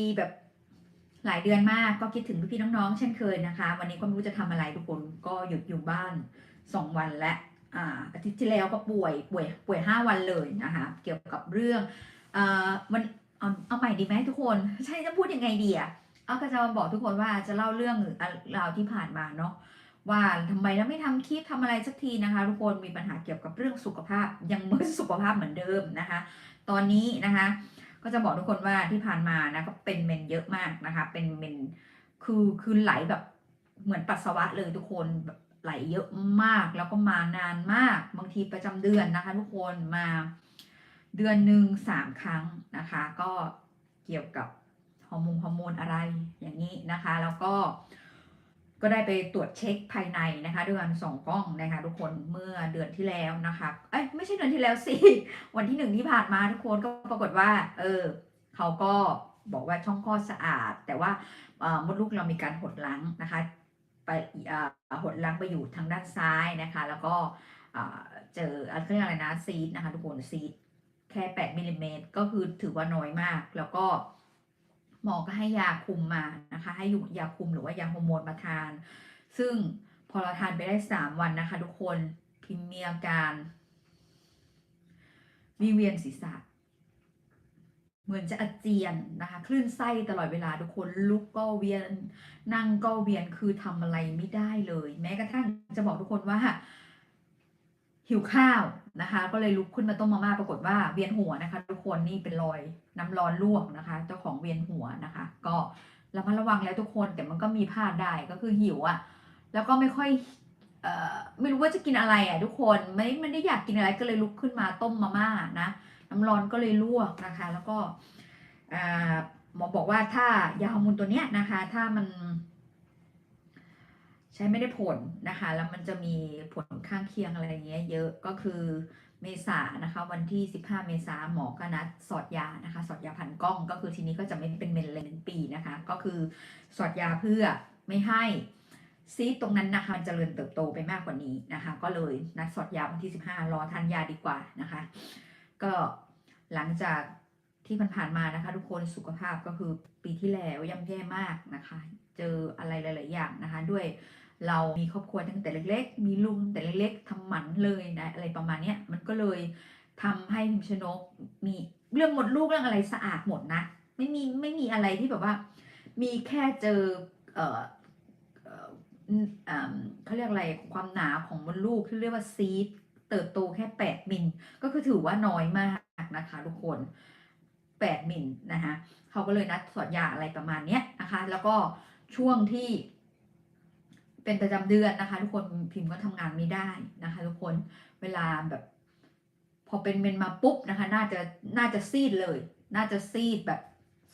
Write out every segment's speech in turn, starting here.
ีแบบหลายเดือนมากก็คิดถึงพี่ๆน้องๆเช่นเคยนะคะ วันนี้ก็ไม่รู้จะทำอะไรทุกคนก็หยุดอยู่บ้านสองวันและอ่าอาทิตย์ที่แล้วก็ป่วยป่วยป่วยห้าวันเลยนะคะเกี่ยวกับเรื่องเอ่อวันเอาเอาใหม่ดีไหมทุกคน ใช่จะพูดยังไงดีอะเอาก็จะมาบอกทุกคนว่าจะเล่าเรื่องราวที่ผ่านมาเนาะว่าทำไมเราไม่ทำคลิปทำอะไรสักทีนะคะ ทุกคนมีปัญหาเกี่ยวกับเรื่องสุขภาพยังไม่สุขภาพเหมือนเดิมนะคะ ตอนนี้นะคะ ก็จะบอกทุกคนว่าที่ผ่านมานะก็เป็นเมนเยอะมากนะคะ เป็นเมนคือคือไหลแบบเหมือนปัสสาวะเลยทุกคนแบบไหลเยอะมากแล้วก็มานานมาก บางทีประจำเดือนนะคะ ทุกคนมาเดือนหนึ่งสามครั้งนะคะ ก็เกี่ยวกับฮอร์โมนฮอร์โมนอะไรอย่างนี้นะคะ แล้วก็ ก็ได้ไปตรวจเช็คภายในนะคะด้วยการส่องกล้องนะคะทุกคนเมื่อเดือนที่แล้วนะคะเอ้ยไม่ใช่เดือนที่แล้วสิวันที่หนึ่งที่ผ่านมาทุกคนก็ปรากฏว่า เออเขาก็บอกว่าช่องคลอดสะอาด แต่ว่ามดลูกเรามีการหดล้างนะคะ ไปหดล้างไปอยู่ทางด้านซ้ายนะคะ แล้วก็เอ่อเจออะไรเรียกอะไรนะซีดนะคะ ทุกคนซีดแค่ 8มิลลิเมตรก็คือถือว่าน้อยมาก แล้วก็ หมอก็ให้ยาคุมมานะคะ ให้อยู่ยาคุมหรือว่ายาฮอร์โมนมาทาน ซึ่งพอเราทานไปได้สามวันนะคะ ทุกคนพิมพ์มีอาการวิเวียนศีรษะ เหมือนจะอาเจียนนะคะ คลื่นไส้ตลอดเวลาทุกคนลุกก็เวียน นั่งก็เวียนคือทำอะไรไม่ได้เลย แม้กระทั่งจะบอกทุกคนว่า หิวข้าวนะคะ ก็เลยลุกขึ้นมาต้มมาม่าปรากฏว่าเวียนหัวนะคะ ทุกคนนี่เป็นรอยน้ำร้อนลวกนะคะ เจ้าของเวียนหัวนะคะ ก็ระมัดระวังแล้วทุกคนแต่มันก็มีพลาดได้ก็คือหิวอะ่ะแล้วก็ไม่ค่อยเอ่อไม่รู้ว่าจะกินอะไรอะทุกคนไม่ไม่ได้อยากกินอะไรก็เลยลุกขึ้นมาต้มมาม่านะน้ำร้อนก็เลยลวกนะคะ แล้วก็อ่าหมอบอกว่าถ้ายาฮอร์โมนตัวเนี้ยนะคะ ถ้ามัน ช้ไม่ได้ผลนะคะ แล้วมันจะมีผลข้างเคียงอะไรเงี้ยเยอะก็คือเมษานะคะ วันที่ 15 เมษาหมอก็นัดสอดยานะคะ สอดยาพันกล้องก็คือทีนี้ก็จะไม่เป็นเมนเลยหนึ่งปีนะคะ ก็คือสอดยาเพื่อไม่ให้ซีดตรงนั้นนะคะมันจเจริญเติบโตไปมากกว่านี้นะคะ ก็เลยนัดสอดยาวันที่ 15 รอทานยาดีกว่านะคะ ก็หลังจากที่ผ่านๆมานะคะ ทุกคนสุขภาพก็คือปีที่แล้วย่ำแย่มากนะคะ เจออะไรหลาย ๆ อย่างนะคะด้วย เรามีครอบครัวตั้งแต่เล็ก ๆ มีลุงแต่เล็กๆทำหมันเลยนะอะไรประมาณเนี้ยมันก็เลยทำให้พิมชนกมีเรื่องหมดลูกเรื่องอะไรสะอาดหมดนะ ไม่มีไม่มีอะไรที่แบบว่า มีแค่เจอเออเออเขาเรียกอะไรความหนาของมดลูกที่เรียกว่าซีดเติบโตแค่ 8 มิลก็คือถือว่าน้อยมากนะคะทุกคน 8 มิลนะคะเขาก็เลยนัดสอดยาอะไรประมาณเนี้ยนะคะ แล้วก็ช่วงที่ เป็นประจำเดือนนะคะ ทุกคนพิมพ์ก็ทำงานไม่ได้นะคะ ทุกคนเวลาแบบ พอเป็นเมนมาปุ๊บนะคะ น่าจะน่าจะซีดเลย น่าจะซีดแบบ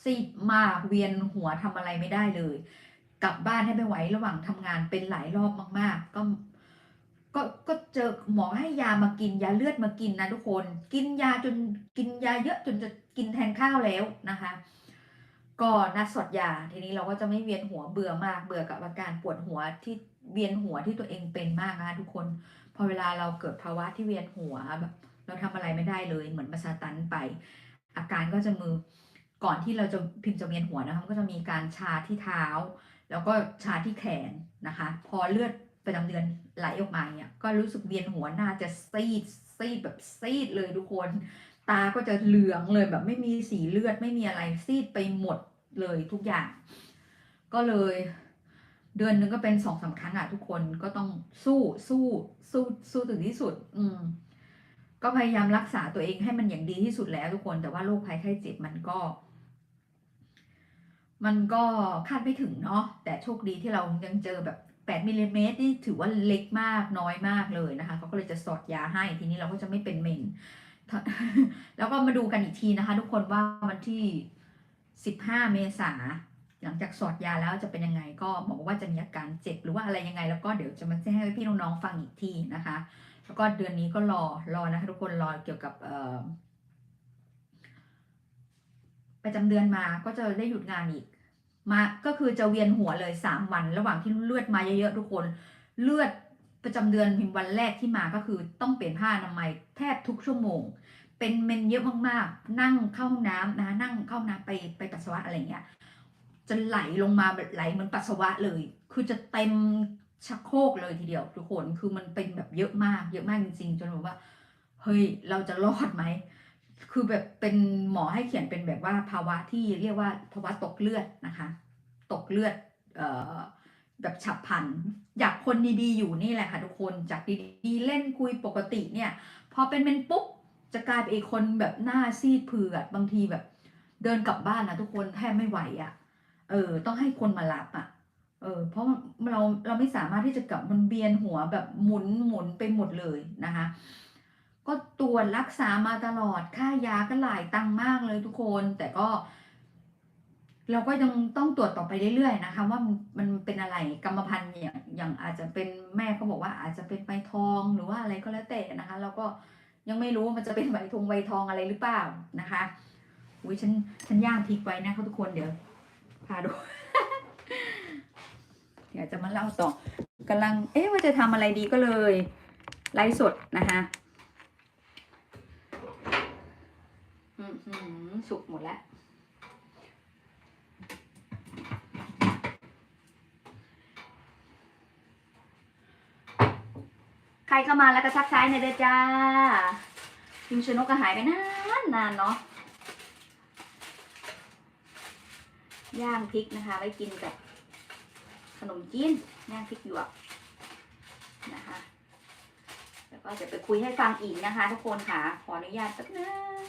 ซีดมากเวียนหัวทำอะไรไม่ได้เลย กลับบ้านให้ไม่ไหวระหว่างทำงานเป็นหลายรอบมาก ๆ ก็ก็ก็เจอหมอให้ยามากินยาเลือดมากินนะทุกคน กินยาจนกินยาเยอะจนจะกินแทนข้าวแล้วนะคะ ก็นัดสอดยาทีนี้เราก็จะไม่เวียนหัวเบื่อมากเบื่อกับอาการปวดหัวที่เวียนหัวที่ตัวเองเป็นมากนะทุกคน พอเวลาเราเกิดภาวะที่เวียนหัวแบบเราทำอะไรไม่ได้เลยเหมือนมาสตันไป อาการก็จะมือก่อนที่เราจะพิมพ์จะเวียนหัวนะคะมันก็จะมีการชาที่เท้า แล้วก็ชาที่แขนนะคะ พอเลือดประจำเดือนไหลออกมาเนี่ยก็รู้สึกเวียนหัวหน้าจะซีดซีดแบบซีดเลยทุกคน ตาก็จะเหลืองเลยแบบไม่มีสีเลือดไม่มีอะไรซีดไปหมด เลยทุกอย่าง ก็เลย เดือนนึงก็เป็นสองสาครั้งอะทุกคนก็ต้องสู้สู้สู้สู้ถึงที่สุด อืม ก็พยายามรักษาตัวเองให้มันอย่างดีที่สุดแล้วทุกคนแต่ว่าโรคภัยไข้เจ็บมันก็ มันก็คาดไม่ถึงเนาะแต่โชคดีที่เรายังเจอแบบ8มิลลิเมตรนี่ถือว่าเล็กมากน้อยมากเลยนะคะเขาก็เลยจะสอดยาให้ทีนี้เราก็จะไม่เป็นเมนแล้วก็มาดูกันอีกทีนะคะ ทุกคนว่าวันที่ 15 เมษาหลังจากสอดยาแล้วจะเป็นยังไงก็บอกว่าจะมีอาการเจ็บหรือว่าอะไรยังไง แล้วก็เดี๋ยวจะมาแจ้งให้พี่น้องๆฟังอีกทีนะคะ แล้วก็เดือนนี้ก็รอรอนะคะทุกคนรอเกี่ยวกับประจำเดือนมาก็จะได้หยุดงานอีก มาก็คือจะเวียนหัวเลยสามวัน ระหว่างที่เลือดมาเยอะๆทุกคนเลือดประจำเดือนพิมวันแรกที่มาก็คือต้องเปลี่ยนผ้าอนามัยแทบทุกชั่วโมง เป็นเมนเยอะมากๆ นั่งเข้าห้องน้ำนะคะนั่งเข้าห้องน้ำไปไปปัสสาวะอะไรเงี้ยจะไหลลงมาแบบไหลเหมือนปัสสาวะเลย คือจะเต็มชักโครกเลยทีเดียวทุกคนคือมันเป็นแบบเยอะมาก เยอะมากจริงๆจนแบบว่าเฮ้ยเราจะรอดไหมคือแบบเป็นหมอให้เขียนเป็นแบบว่าภาวะที่เรียกว่าภาวะตกเลือดนะคะ ตกเลือดเอ่อแบบฉับพลันอยากคนดีๆอยู่นี่แหละค่ะทุกคนจากดีๆเล่นคุยปกติเนี่ย พอเป็นเป็นปุ๊บ จะกลายเป็นอีกคนแบบหน้าซีดเผือดบางทีแบบ เดินกลับบ้านนะทุกคนแทบไม่ไหวอะ่ะ เออ ต้องให้คนมารับอะ่ะ เออ เพราะเราเราไม่สามารถที่จะกลับมันเบียนหัวแบบหมุนหมุนไปหมดเลยนะคะ ก็ตรวจรักษามาตลอดค่ายาก็หลายตังมากเลยทุกคน แต่ก็ เราก็ยังต้องตรวจต่อไปเรื่อยๆนะคะ ว่ามันเป็นอะไรกรรมพันธุ์อย่างอย่างอาจจะเป็นแม่เขาบอกว่าอาจจะเป็นใบทองหรือว่าอะไรก็แล้วแต่นะคะเราก็ ยังไม่รู้มันจะเป็นใบทงใบทองอะไรหรือเปล่านะคะอุ้ยฉันฉันย่างพริกไว้นะคะทุกคนเดี๋ยวพาดูเดี๋ยวจะมาเล่าต่อกำลัง เอ๊ะว่าจะทำอะไรดีก็เลยไลฟ์สดนะคะอืมหือสุกหมดแล้ว ใครเข้ามาแล้วก็ทักทายหน่อยเด้อจ้าพิมชนกก็หายไปนานนานเนาะย่างพริกนะคะ ไว้กินกับขนมจีนย่างพริกหยวกนะคะ แล้วก็จะไปคุยให้ฟังอีกนะคะ ทุกคนค่ะ ขออนุญาตสักนึง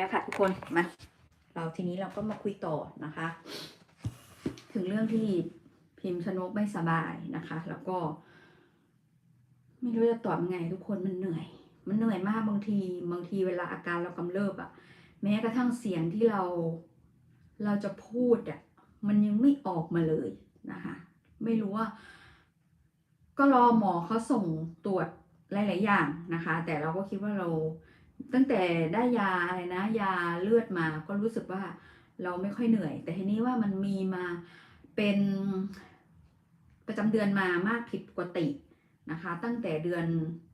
แล้วค่ะทุกคนมาเราทีนี้เราก็มาคุยต่อนะคะ ถึงเรื่องที่พิมพ์ชนกไม่สบายนะคะ แล้วก็ ไม่รู้จะตอบยังไง ทุกคนมันเหนื่อย มันเหนื่อยมากบางที บางทีเวลาอาการเรากำเริบอะแม้กระทั่งเสียงที่เราเราจะพูดอะมันยังไม่ออกมาเลยนะคะ ไม่รู้ว่า ก็รอหมอเขาส่งตรวจหลาย ๆ อย่างนะคะ แต่เราก็คิดว่าเรา ตั้งแต่ได้ยาอะไรนะ ยาเลือดมาก็รู้สึกว่าเราไม่ค่อยเหนื่อย แต่ทีนี้ว่ามันมีมาเป็นประจำเดือนมามากผิดปกตินะคะ ตั้งแต่เดือน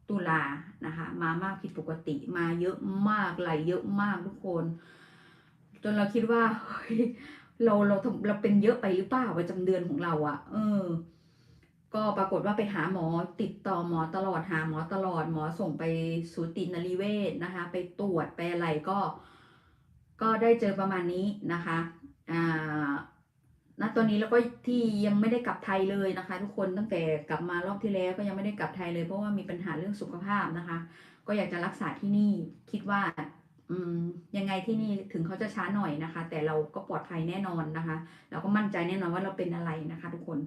ตุลานะคะมามากผิดปกติมาเยอะมากไหลเยอะมากทุกคน จนเราคิดว่าเราเราเราเป็นเยอะไปหรือเปล่าประจำเดือนของเราอะ่ะ เออ ก็ปรากฏว่าไปหาหมอติดต่อหมอตลอดหาหมอตลอด หมอส่งไปสูตินรีเวชนะคะ ไปตรวจไปอะไรก็ ก็ได้เจอประมาณนี้นะคะอ่าณตอนนี้แล้วก็ที่ยังไม่ได้กลับไทยเลยนะคะ ทุกคนตั้งแต่กลับมารอบที่แล้วก็ยังไม่ได้กลับไทยเลยเพราะว่ามีปัญหาเรื่องสุขภาพนะคะ ก็อยากจะรักษาที่นี่คิดว่า อืมยังไงที่นี่ถึงเขาจะช้าหน่อยนะคะ แต่เราก็ปลอดภัยแน่นอนนะคะ เราก็มั่นใจแน่นอนว่าเราเป็นอะไรนะคะ ทุกคน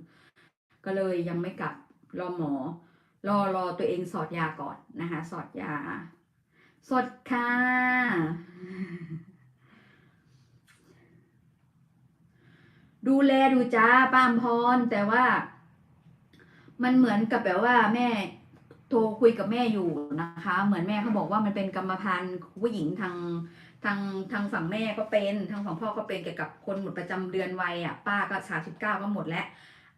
ก็เลยยังไม่กลับรอหมอ รอรอตัวเองสอดยาก่อนนะคะ สอดยา สดค่ะ ดูแลดูจ้าป้ามพร แต่ว่า มันเหมือนกับแบบว่าแม่โทรคุยกับแม่อยู่นะคะ เหมือนแม่เขาบอกว่ามันเป็นกรรมพันธุ์ผู้หญิงทางทางทางฝั่งแม่ก็เป็น ทางฝั่งพ่อก็เป็นเกี่ยวกับคนหมดประจำเดือนวัยอะป้าก็สามสิบเก้าก็หมดแล้ว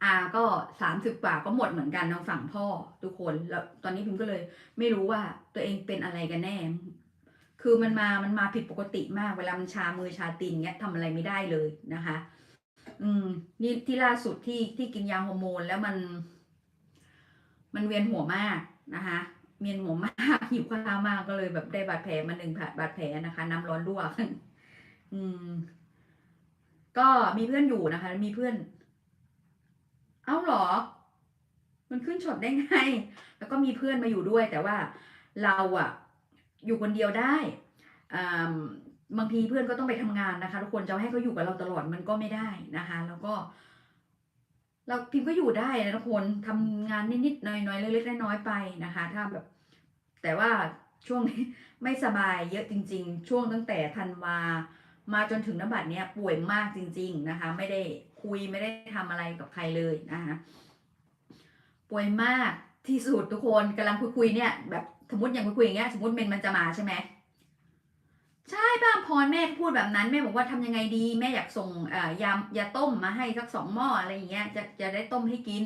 อาก็สามสิบกว่าก็หมดเหมือนกันทางฝั่งพ่อทุกคนแล้วตอนนี้พิมก็เลย ไม่รู้ว่าตัวเองเป็นอะไรกันแน่ คือมันมามันมาผิดปกติมาก เวลามันชามือชาตีนเงี้ยทำอะไรไม่ได้เลยนะคะ อืม นี่ที่ล่าสุดที่ที่กินยาฮอร์โมนแล้วมัน มันเวียนหัวมากนะคะเวียนหัวมากหิวข้าวมากก็เลยแบบได้บาดแผลมาหนึ่งบาดแผลนะคะ น้ำร้อนลวกอืม ก็มีเพื่อนอยู่นะคะ มีเพื่อน เอ้าหรอ มันขึ้นช็อตได้ไง แล้วก็มีเพื่อนมาอยู่ด้วย แต่ว่าเราอะอยู่คนเดียวได้อ่าบางทีเพื่อนก็ต้องไปทำงานนะคะ ทุกคนจะให้เขาอยู่กับเราตลอดมันก็ไม่ได้นะคะ แล้วก็ เราพิมพ์ก็อยู่ได้นะทุกคนทำงานนิดๆน่อยๆเล็กๆน้อยๆไปนะคะ ถ้าแบบ แต่ว่าช่วงนี้ไม่สบายเยอะจริง ๆ ช่วงตั้งแต่ธันวา มาจนถึงนบัดเนี้ยป่วยมากจริง ๆนะคะ ไม่ได้คุยไม่ได้ทำอะไรกับใครเลยนะคะป่วยมากที่สุดทุกคนกำลังคุยๆเนี่ยแบบสมมติอย่างคุยๆอย่างเงี้ยสมมติเมนมันจะมาใช่ไหมใช่ป้าพรแม่พูดแบบนั้นแม่บอกว่าทำยังไงดีแม่อยากส่งยายาต้มมาให้สักสองหม้ออะไรอย่างเงี้ยจะจะได้ต้มให้กิน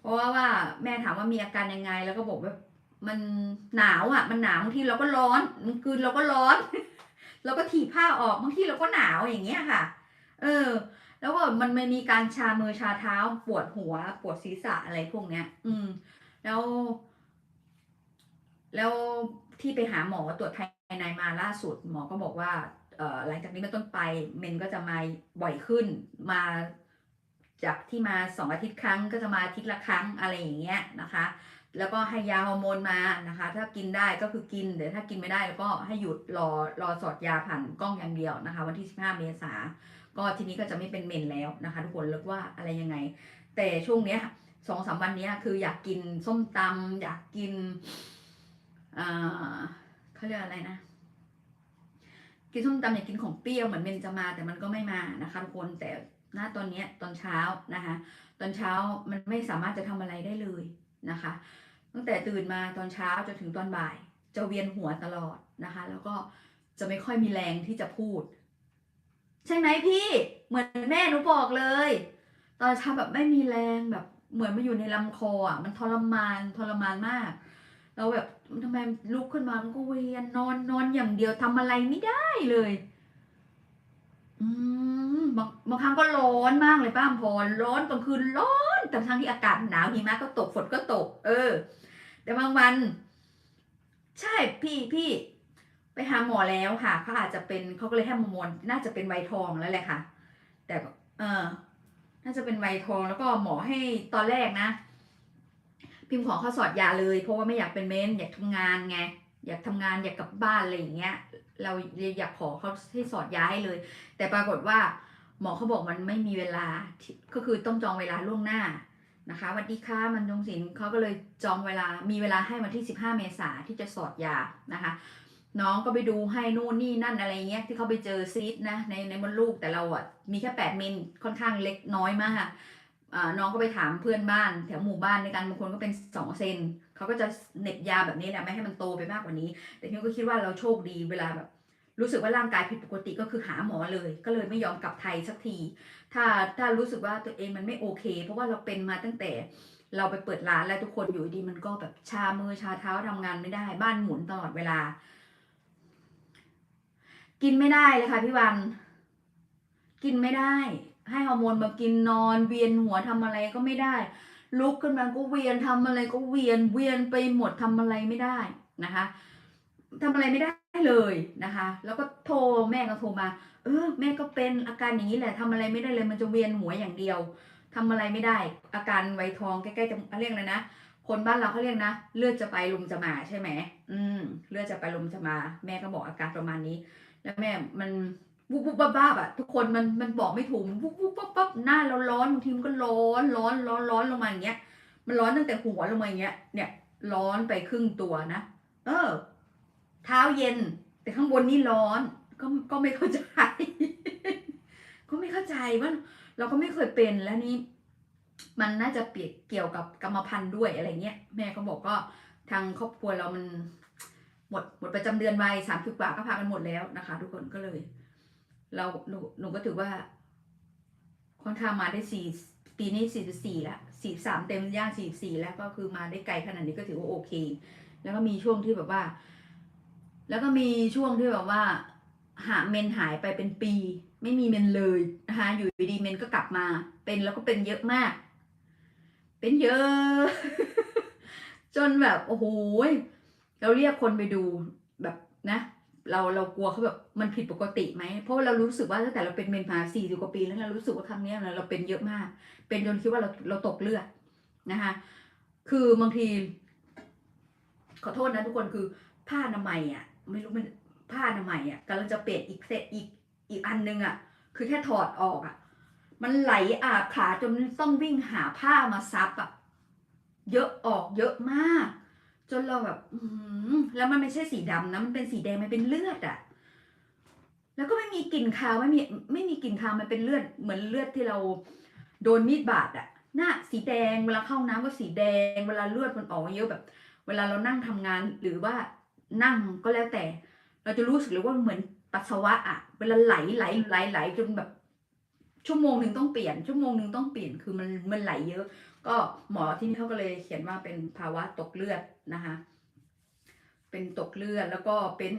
เพราะว่าแม่ถามว่ามีอาการยังไงแล้วก็บอกว่ามันหนาวอะ มันหนาวบางทีเราก็ร้อนบางคืนเราก็ร้อน เราก็ถีบผ้าออกบางทีเราก็หนาวอย่างเงี้ยค่ะ เออ แล้วก็มันไม่มีการชามือชาเท้าปวดหัว ปวดศีรษะอะไรพวกเนี้ย อืม แล้ว แล้วที่ไปหาหมอตรวจภายในมาล่าสุด หมอก็บอกว่าเอ่อหลังจากนี้เป็นต้นไปเมนก็จะมาบ่อยขึ้นมาจากที่มาสองอาทิตย์ครั้งก็จะมาอาทิตย์ละครั้งอะไรอย่างเงี้ยนะคะ แล้วก็ให้ยาฮอร์โมนมานะคะ ถ้ากินได้ก็คือกินแต่ถ้ากินไม่ได้แล้วก็ให้หยุดรอรอสอดยาผ่านกล้องอย่างเดียวนะคะ วันที่ 15 เมษาก็ทีนี้ก็จะไม่เป็นเมนแล้วนะคะ ทุกคนเลิกว่าอะไรยังไง แต่ช่วงเนี้ยสองสามวันนี้คืออยากกินส้มตำอยากกินอ่าเขาเรียกอะไรนะ กินส้มตำอยากกินของเปรี้ยวเหมือนเมนจะมา แต่มันก็ไม่มานะคะทุกคนแต่หน้าตอนเนี้ยตอนเช้านะคะ ตอนเช้ามันไม่สามารถจะทำอะไรได้เลยนะคะ ตั้งแต่ตื่นมาตอนเช้าจนถึงตอนบ่าย จะเวียนหัวตลอดนะคะ แล้วก็จะไม่ค่อยมีแรงที่จะพูด ใช่ไหมพี่เหมือนแม่หนูบอกเลย ตอนเช้าแบบไม่มีแรงแบบเหมือนมาอยู่ในลำคออะมันทรมานทรมานมากแล้วแบบทำไมลุกขึ้นมามันก็เวียนนอนนอนอย่างเดียวทำอะไรไม่ได้เลย อืมบางบางครั้งก็ร้อนมากเลยป้าอำพรร้อนกลางคืนร้อนแต่ทั้งที่อากาศหนาวหิมะก็ตกฝนก็ตก เออ แต่บางวัน ใช่พี่พี่ไปหาหมอแล้วค่ะเขาอาจจะเป็นเขาก็เลยให้ฮอร์โมนน่าจะเป็นไวท์ทองแล้วแหละค่ะ แต่เออน่าจะเป็นไวท์ทองแล้วก็หมอให้ตอนแรกนะ พิมพ์ขอข้อสอดยาเลย เพราะว่าไม่อยากเป็นเมนอยากทำงานไงอยากทำงานอยากกลับบ้านอะไรอย่างเงี้ย เราอยากขอเขาให้สอดยาให้เลย แต่ปรากฏว่าหมอเขาบอกมันไม่มีเวลาก็คือต้องจองเวลาล่วงหน้า นะคะวัสดีค่ะมันจงศิลป์เขาก็เลยจองเวลามีเวลาให้วันที่ 15 เมษาที่จะสอดยานะคะ น้องก็ไปดูให้นู่นนี่นั่นอะไรเงี้ยที่เขาไปเจอซีดนะในในมดลูกแต่เราอะมีแค่ 8 มิลค่อนข้างเล็กน้อยมากอ่าน้องก็ไปถามเพื่อนบ้านแถวหมู่บ้านในการบางคนก็เป็น2เซนเขาก็จะเน็บยาแบบนี้แหละไม่ให้มันโตไปมากกว่านี้ แต่พี่ก็คิดว่าเราโชคดีเวลาแบบรู้สึกว่าร่างกายผิดปกติก็คือหาหมอเลย ก็เลยไม่ยอมกลับไทยสักที ถ้าถ้ารู้สึกว่าตัวเองมันไม่โอเค เพราะว่าเราเป็นมาตั้งแต่เราไปเปิดร้านแล้วทุกคนอยู่ดีมันก็แบบชามือชาเท้าทำงานไม่ได้ บ้านหมุนตลอดเวลา กินไม่ได้เลยค่ะพี่วัน กินไม่ได้ ให้ฮอร์โมนมากินนอน เวียนหัวทำอะไรก็ไม่ได้ ลุกขึ้นมาก็เวียนทำอะไรก็เวียนเวียนไปหมดทำอะไรไม่ได้นะคะทำอะไรไม่ได้เลยนะคะ แล้วก็โทรแม่ก็โทรมาเออแม่ก็เป็นอาการอย่างนี้แหละทำอะไรไม่ได้เลยมันจะเวียนหัวอย่างเดียวทำอะไรไม่ได้ อาการไวทองใกล้ๆจะเรียกอะไรนะคนบ้านเราเขาเรียกนะ เลือดจะไปลมจะมาใช่ไหมอืมเลือดจะไปลมจะมา แม่ก็บอกอาการประมาณนี้ แล้วแม่มันวุบวุบบ้าบ้าๆอะทุกคนมันมันบอกไม่ถูกมันวุบวุบปั๊บปั๊บหน้าเราร้อนบางทีมันก็ร้อนร้อนร้อนร้อนลงมาอย่างเงี้ย มันร้อนตั้งแต่หัวลงมาอย่างเงี้ย เนี่ยร้อนไปครึ่งตัวนะเออ เท้าเย็น แต่ข้างบนนี่ร้อน ก็ก็ไม่เข้าใจ ก็ไม่เข้าใจว่าเราก็ไม่เคยเป็นแล้วนี่มันน่าจะเปียกเกี่ยวกับกรรมพันธุ์ด้วยอะไรเงี้ยแม่ก็บอกก็ทางครอบครัวเรามันหมดหมดประจำเดือนวัยสามสิบกว่าก็พากันหมดแล้วนะคะ ทุกคนก็เลย เราหนูหนูก็ถือว่าค่อนข้างมาได้สี่ปีนี้สี่สี่ล้วสี่สามเต็มย่างสี่สี่แล้วก็คือมาได้ไกลขนาดนี้ก็ถือว่าโอเค แล้วก็มีช่วงที่แบบว่า แล้วก็มีช่วงที่แบบว่า หาเมนหายไปเป็นปี ไม่มีเมนเลยนะคะอยู่ดีๆเมนก็กลับมา เป็นแล้วก็เป็นเยอะมาก เป็นเยอะ จนแบบโอ้โหเราเรียกคนไปดูแบบนะ เราเรากลัวเขาแบบมันผิดปกติไหมเพราะว่าเรารู้สึกว่าตั้งแต่เราเป็นเมนมาสี่สิบกว่าปีแล้วเรารู้สึกว่าครั้งนี้เราเป็นเยอะมาก เป็นจนคิดว่าเราเราตกเลือดนะคะคือบางที ขอโทษนะทุกคนคือผ้าอนามัยอะ ไม่รู้มัน ผ้าอนามัยอะกำลังจะเปลี่ยนอีกเซตอีกอีกอันนึงอะ คือแค่ถอดออกอะ มันไหลอาบขาจนต้องวิ่งหาผ้ามาซับอะ เยอะออกเยอะมาก จนเราแบบ อืแล้วมันไม่ใช่สีดำนะ มันเป็นสีแดง มันเป็นเลือดอะ แล้วก็ไม่มีกลิ่นคาว ไม่มี ไม่มีกลิ่นคาว มันเป็นเลือด เหมือนเลือดที่เราโดนมีดบาดอะ หน้าสีแดง เวลาเข้าน้ำก็สีแดง เวลาเลือดมันออกเยอะแบบ เวลาเรานั่งทำงานหรือว่านั่งก็แล้วแต่ เราจะรู้สึกเลยว่าเหมือนปัสสาวะอะเวลาไหลไหลไหลไหลจนแบบ ชั่วโมงหนึ่งต้องเปลี่ยน ชั่วโมงหนึ่งต้องเปลี่ยนคือมันมันไหลเยอะ ก็หมอที่นี่เขาก็เลยเขียนว่าเป็นภาวะตกเลือดนะคะ เป็นตกเลือดแล้วก็เป็น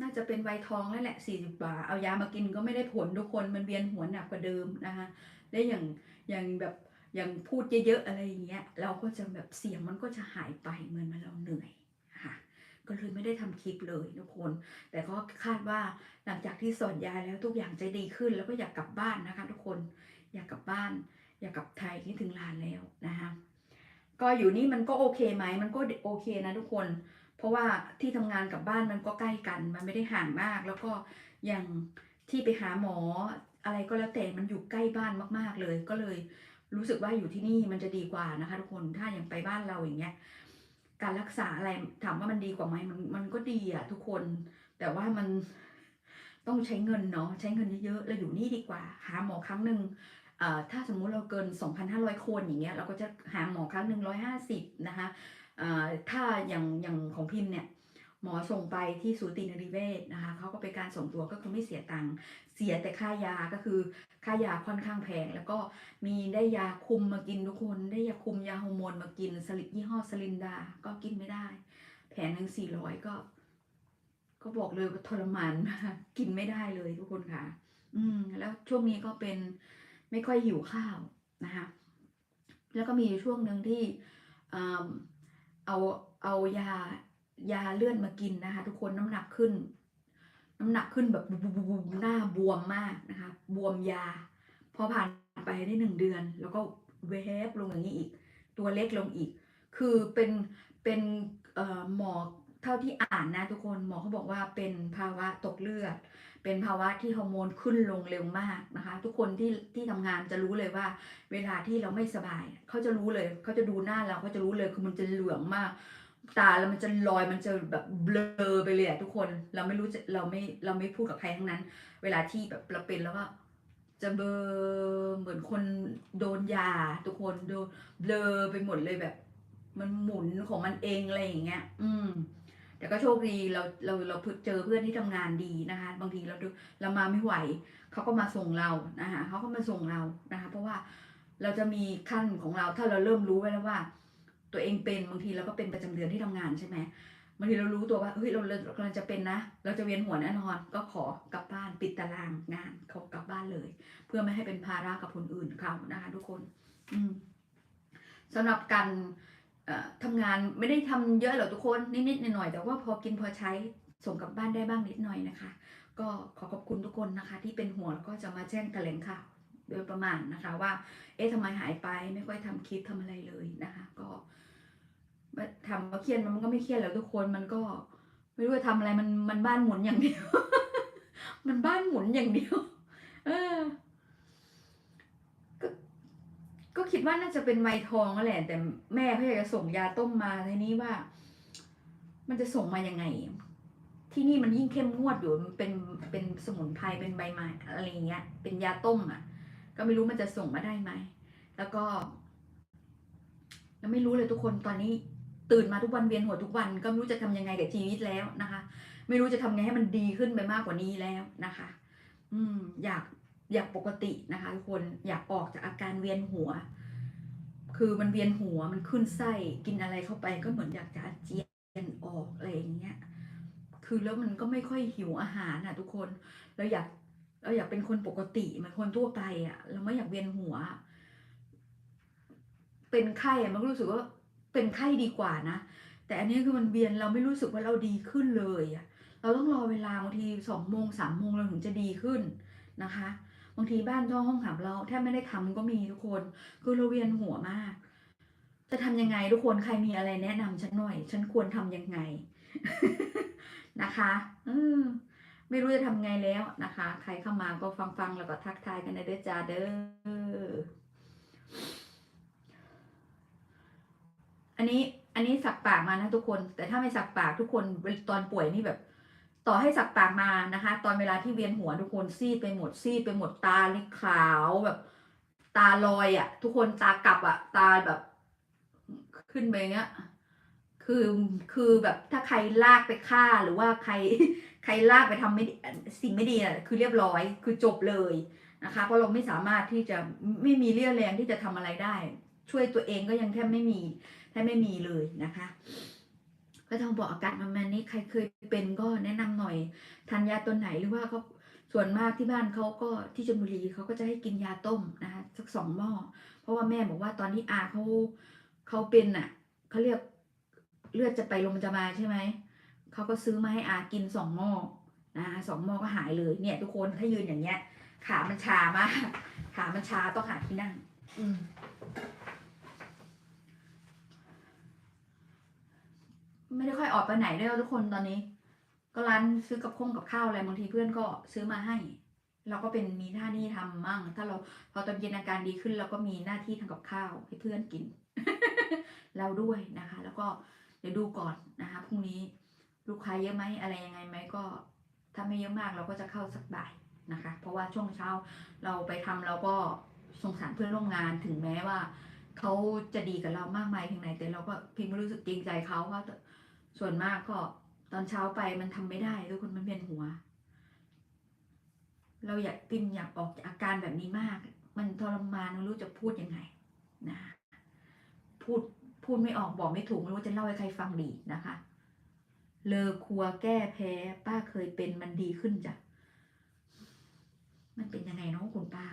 น่าจะเป็นไวทองแล้วแหละสี่สิบบาทเอายามากินก็ไม่ได้ผลทุกคนมันเวียนหัวหนักกว่าเดิมนะคะและอย่างอย่างแบบอย่างพูดเยอะๆอะไรอย่างเงี้ยเราก็จะแบบเสียงมันก็จะหายไปเหมือนมันเราเหนื่อย ก็เลยไม่ได้ทำคลิปเลยทุกคน แต่ก็คาดว่าหลังจากที่สอนยาแล้วทุกอย่างจะดีขึ้น แล้วก็อยากกลับบ้านนะคะ ทุกคนอยากกลับบ้าน อยากกลับไทยคิดถึงหลานแล้วนะคะก็อยู่นี่มันก็โอเคไหมมันก็โอเคนะทุกคน เพราะว่าที่ทำงานกับบ้านมันก็ใกล้กันมันไม่ได้ห่างมาก แล้วก็อย่างที่ไปหาหมออะไรก็แล้วแต่มันอยู่ใกล้บ้านมาก ๆเลย ก็เลยรู้สึกว่าอยู่ที่นี่มันจะดีกว่านะคะ ทุกคนถ้าอย่างไปบ้านเราอย่างเงี้ย การรักษาอะไรถามว่ามันดีกว่าไหมมันมันก็ดีอะทุกคน แต่ว่ามันต้องใช้เงินเนาะใช้เงินเยอะๆเราอยู่นี่ดีกว่า หาหมอครั้งหนึ่งอ่อถ้าสมมุติเราเกิน 2,500 คนอย่างเงี้ยเราก็จะหาหมอครั้งหนึ่ง150นะคะอ่อถ้าอย่างอย่างของพิมพ์เนี่ย หมอส่งไปที่สูตินรีเวชนะคะเขาก็เป็นการส่งตัวก็คือไม่เสียตังค์เสียแต่ค่ายาก็คือค่ายาค่อนข้างแพง แล้วก็มีได้ยาคุมมากินทุกคนได้ยาคุมยาฮอร์โมนมากินสลิดยี่ห้อสลินดา ก็กินไม่ได้ แผงหนึ่งสี่ร้อยก็ ก็บอกเลยว่าทรมานมากกินไม่ได้เลยทุกคนค่ะ อืม แล้วช่วงนี้ก็เป็นไม่ค่อยหิวข้าวนะคะแล้วก็มีช่วงหนึ่งที่อืมเอาเอายา ยาเลื่อนมากินนะคะ ทุกคนน้ำหนักขึ้น น้ำหนักขึ้นแบบบุบบุบบุบหน้าบวมมากนะคะ บวมยา พอผ่านไปได้หนึ่งเดือน แล้วก็เวฟลงอย่างนี้อีก ตัวเล็กลงอีก คือเป็นเป็นหมอเท่าที่อ่านนะทุกคนหมอเขาบอกว่าเป็นภาวะตกเลือด เป็นภาวะที่ฮอร์โมนขึ้นลงเร็วมากนะคะ ทุกคนที่ที่ทำงานจะรู้เลยว่า เวลาที่เราไม่สบาย เขาจะรู้เลย เขาจะดูหน้าเราเขาจะรู้เลยคือมันจะเหลืองมาก ตาแล้วมันจะลอยมันจะแบบเบลอไปเลยอะทุกคนเราไม่รู้จะเราไม่เราไม่พูดกับใครทั้งนั้น เวลาที่แบบเราเป็นแล้วก็จะเบลอเหมือนคนโดนยาทุกคนโดนเบลอไปหมดเลยแบบ มันหมุนของมันเองอะไรอย่างเงี้ย อืมแต่ก็โชคดีเราเราเราเจอเพื่อนที่ทำงานดีนะคะ บางทีเราดูเรามาไม่ไหวเขาก็มาส่งเรานะคะเขาก็มาส่งเรานะคะ เพราะว่าเราจะมีขั้นของเราถ้าเราเริ่มรู้ไว้แล้วว่า ตัวเองเป็นบางทีเราก็เป็นประจำเดือนที่ทำงานใช่ไหมบางทีเรารู้ตัวว่าเฮ้ยเราเรากำลังจะเป็นนะ เราจะเวียนหัวแน่นอนก็ขอกลับบ้านปิดตารางงานเขากลับบ้านเลย เพื่อไม่ให้เป็นภาระกับคนอื่นเขานะคะทุกคน อืมสำหรับการเอ่อทำงานไม่ได้ทำเยอะหรอกทุกคนนิดๆหน่อยๆแต่ว่าพอกินพอใช้ส่งกลับบ้านได้บ้างนิดหน่อยนะคะ ก็ขอขอบคุณทุกคนนะคะ ที่เป็นห่วงแล้วก็จะมาแจ้งแถลงข่าว โดยประมาณนะคะ ว่า เอ๊ะทำไมหายไปไม่ค่อยทำคลิปทำอะไรเลยนะคะ ก็ทำมาเครียดมันก็ไม่เครียดแล้วทุกคนมันก็ไม่รู้จะทำอะไรมันมันบ้านหมุนอย่างเดียว มันบ้านหมุนอย่างเดียว เออก็ก็คิดว่าน่าจะเป็นไวทองนั่นแหละ แต่แม่เขาอยากจะส่งยาต้มมาในนี้ว่า มันจะส่งมายังไง ที่นี่มันยิ่งเข้มงวดอยู่มันเป็นเป็นสมุนไพรเป็นใบไม้อะไรอย่างเงี้ย เป็นยาต้มอะ ก็ไม่รู้มันจะส่งมาได้ไหม แล้วก็แล้วไม่รู้เลยทุกคนตอนนี้ตื่นมาทุกวันเวียนหัวทุกวัน ก็ไม่รู้จะทำยังไงกับชีวิตแล้วนะคะ ไม่รู้จะทำไงให้มันดีขึ้นไปมากกว่านี้แล้วนะคะ อืม อยากอยากปกตินะคะทุกคนอยากออกจากอาการเวียนหัว คือมันเวียนหัวมันขึ้นไส้กินอะไรเข้าไปก็เหมือนอยากจะอาเจียนออกอะไรอย่างเงี้ยคือแล้วมันก็ไม่ค่อยหิวอาหารอะทุกคนเราอยาก เราอยากเป็นคนปกติเหมือนคนทั่วไปอะ เราไม่อยากเวียนหัว เป็นไข้อะมันก็รู้สึกว่าเป็นไข้ดีกว่านะแต่อันนี้คือมันเวียนเราไม่รู้สึกว่าเราดีขึ้นเลยอะเราต้องรอเวลาบางทีสองโมงสามโมงเราถึงจะดีขึ้นนะคะบางทีบ้านช่องห้องหับเราแทบไม่ได้ทำก็มีทุกคนคือเราเวียนหัวมาก จะทำยังไงทุกคนใครมีอะไรแนะนำฉันหน่อย ฉันควรทำยังไง นะคะ อืม ไม่รู้จะทำไงแล้วนะคะ ใครเข้ามาก็ฟังๆแล้วก็ทักทายกันในเด้อจ้าเด้ออันนี้อันนี้สักปากมานะทุกคน แต่ถ้าไม่สักปากทุกคนตอนป่วยนี่แบบ ต่อให้สักปากมานะคะ ตอนเวลาที่เวียนหัวทุกคนซีดไปหมดซีดไปหมดตานี่ขาวแบบ ตาลอยอะ่ะ ทุกคนตากลับอะ่ะ ตาแบบ ขึ้นไปอย่างเงี้ยคือคือแบบถ้าใครลากไปฆ่าหรือว่าใคร ใครลากไปทำไม่สิ่งไม่ดีอะคือเรียบร้อยคือจบเลยนะคะ เพราะเราไม่สามารถที่จะไม่มีเรี่ยวแรงที่จะทำอะไรได้ ช่วยตัวเองก็ยังแทบไม่มีแทบไม่มีเลยนะคะ ก็ต้องบอกอาการประมาณนี้ใครเคยเป็นก็แนะนำหน่อยทานยาตัวไหนหรือว่าเขาส่วนมากที่บ้านเขาก็ที่ชลบุรีเขาก็จะให้กินยาต้มนะคะสักสองหม้อเพราะว่าแม่บอกว่าตอนที่อาเขาเขาเป็นอะเขาเรียกเลือดจะไปลมจะมาใช่ไหม เขาก็ซื้อมาให้อากินสองหม้อนะคะสองหม้อก็หายเลยเนี่ย ทุกคนถ้ายืนอย่างเงี้ย ขามันชามากขามันชาต้องหาที่นั่ง อืมไม่ได้ค่อยออกไปไหนด้วยทุกคนตอนนี้ ก็ร้านซื้อกับข้งกับข้าวอะไรบางทีเพื่อนก็ซื้อมาให้ เราก็เป็นมีหน้าที่ทำมั่ง ถ้าเราพอตอนเย็นอาการดีขึ้นเราก็มีหน้าที่ทำกับข้าวให้เพื่อนกินเราด้วยนะคะ แล้วก็เดี๋ยวดูก่อนนะคะพรุ่งนี้ ลูกค้าเยอะไหมอะไรยังไงไหมก็ถ้าไม่เยอะมากเราก็จะเข้าสักบ่ายนะคะ เพราะว่าช่วงเช้าเราไปทำเราก็สงสารเพื่อนร่วมงานถึงแม้ว่าเขาจะดีกับเรามากมายเพียงไหนแต่เราก็เพียงรู้สึกเกรงใจเขาว่าส่วนมากก็ตอนเช้าไปมันทำไม่ได้ทุกคนมันเวียนหัว เราอยากปิมอยากออกจากอาการแบบนี้มาก มันทรมานไม่รู้จะพูดยังไงนะพูดพูดไม่ออกบอกไม่ถูกไม่รู้จะเล่าให้ใครฟังดีนะคะ เลอครัวแก้แพ้ ป้าเคยเป็นมันดีขึ้นจ้ะ มันเป็นยังไงเนาะคุณป้า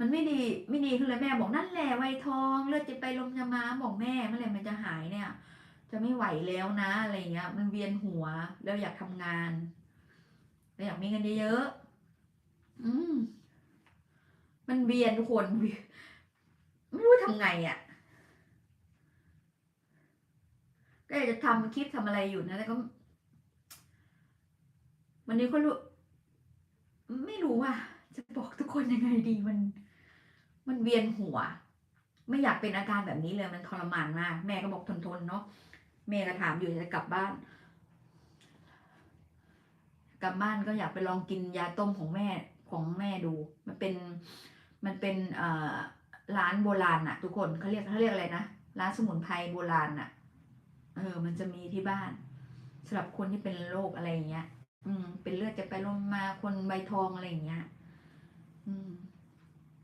มันไม่ดีไม่ดีขึ้นเลยแม่บอกนั่นแหละไวทองเลือดจะไปลมจะมาบอกแม่เมื่อไหร่มันจะหายเนี่ย จะไม่ไหวแล้วนะอะไรเงี้ย มันเวียนหัวแล้วอยากทำงานแล้วอยากมีเงินเยอะๆอืมมันเวียนทุกคนไม่รู้ทำไงอะ่ะ ก็อยากจะทำคลิปทำอะไรอยู่นะแต่ก็วันนี้ก็รู้ไม่รู้ว่าจะบอกทุกคนยังไงดีมัน มันเวียนหัว ไม่อยากเป็นอาการแบบนี้เลยมันทรมานมาก แม่ก็บอกทนทนๆเนาะแม่ก็ถามอยู่จะกลับบ้าน กลับบ้านก็อยากไปลองกินยาต้มของแม่ของแม่ดู มันเป็นมันเป็นเอ่อร้านโบราณอะทุกคนเขาเรียกเขาเรียกอะไรนะร้านสมุนไพรโบราณอะ เออ มันจะมีที่บ้านสำหรับคนที่เป็นโรคอะไรอย่างเงี้ย อืม เป็นเลือดจะไปลงมาคนใบทองอะไรอย่างเงี้ย อืม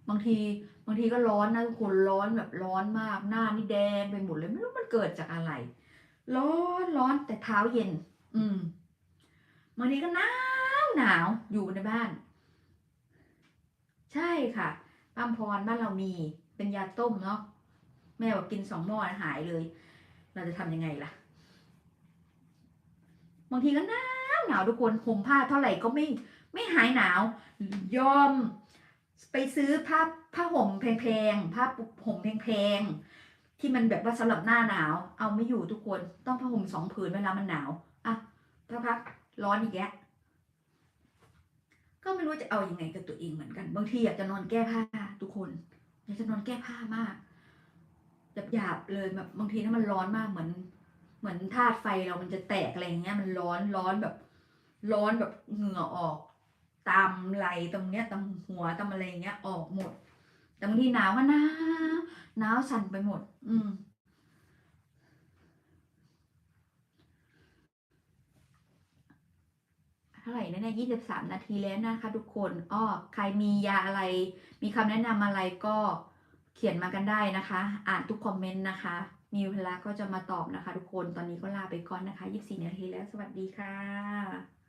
บางที บางทีก็ร้อนนะทุกคนร้อนแบบร้อนมาก หน้านี่แดงไปหมดเลยไม่รู้มันเกิดจากอะไร ร้อนร้อนแต่เท้าเย็น อืมบางทีก็หนาวหนาวอยู่ในบ้าน ใช่ค่ะป้ามพรบ้านเรามีเป็นยาต้มเนาะแม่บอกกินสองหม้อหายเลย เราจะทำยังไงล่ะ บางทีก็หนาวหนาวทุกคนห่มผ้าเท่าไหร่ก็ไม่ไม่หายหนาวยอมไปซื้อผ้าผ้าห่มแพงๆผ้าห่มแพงๆที่มันแบบว่าสำหรับหน้าหนาว เอาไม่อยู่ทุกคนต้องผ้าห่มสองผืนเวลามันหนาวอะพักพักร้อนอีกแล้วก็ไม่รู้จะเอาอยัางไงกับตัวเองเหมือนกัน บางทีอยากจะนอนแก้ผ้าทุกคนอยากจะนอนแก้ผ้ามาก หยาบๆเลยแบบบางทีถ้ามันร้อนมากเหมือน เหมือนธาตุไฟเรามันจะแตกอะไรอย่างเงี้ย มันร้อนร้อนแบบ ร้อนแบบเหงื่อออก ตามไหลตรงเนี้ยตามหัวตามอะไรอย่างเงี้ยออกหมด แต่บางทีหนาวก็หนาวหนาวสั่นไปหมด อืมเท่าไหร่นะเนี่ยยี่สิบสามนาทีแล้วนะคะทุกคน อ้อ ใครมียาอะไร มีคำแนะนำอะไรก็ ขียนมากันได้นะคะ อ่านทุกคอมเมนต์นะคะ มีเวลาก็จะมาตอบนะคะ ทุกคน ตอนนี้ก็ลาไปก่อนนะคะยี่สิบสี่นาทีแล้ว สวัสดีค่ะ